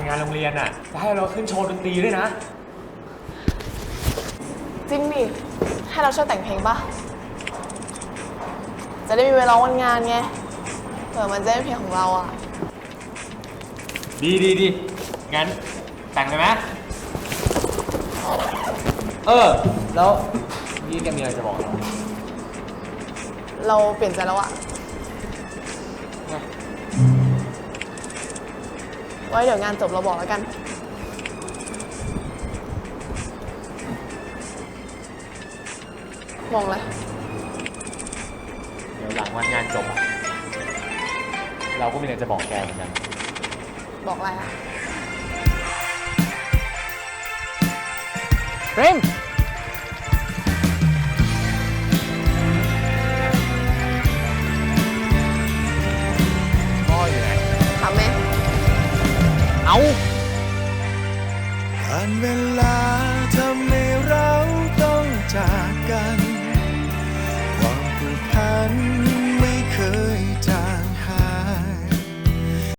วันงานโรงเรียนอะจะให้เราขึ้นโชว์ดนตรีด้วยนะ จริงดิให้เราช่วยแต่งเพลงปะจะได้มีเวลาวันงานไงเผื่อมันจะเป็นเพลงของเราอะ ดีดีดีงั้นแต่งเลยไหมเออ แล้วนี่แกมีอะไรจะบอกเราเราเปลี่ยนใจแล้วอะ ไว้เดี๋ยวงานจบเราบอกแล้วกัน มองเลยเดี๋ยวหลังวันงานจบอะเราก็มีอะไรจะบอกแกเหมือนกัน บอกอะไรอะเฟรม เอา ผ่านเวลา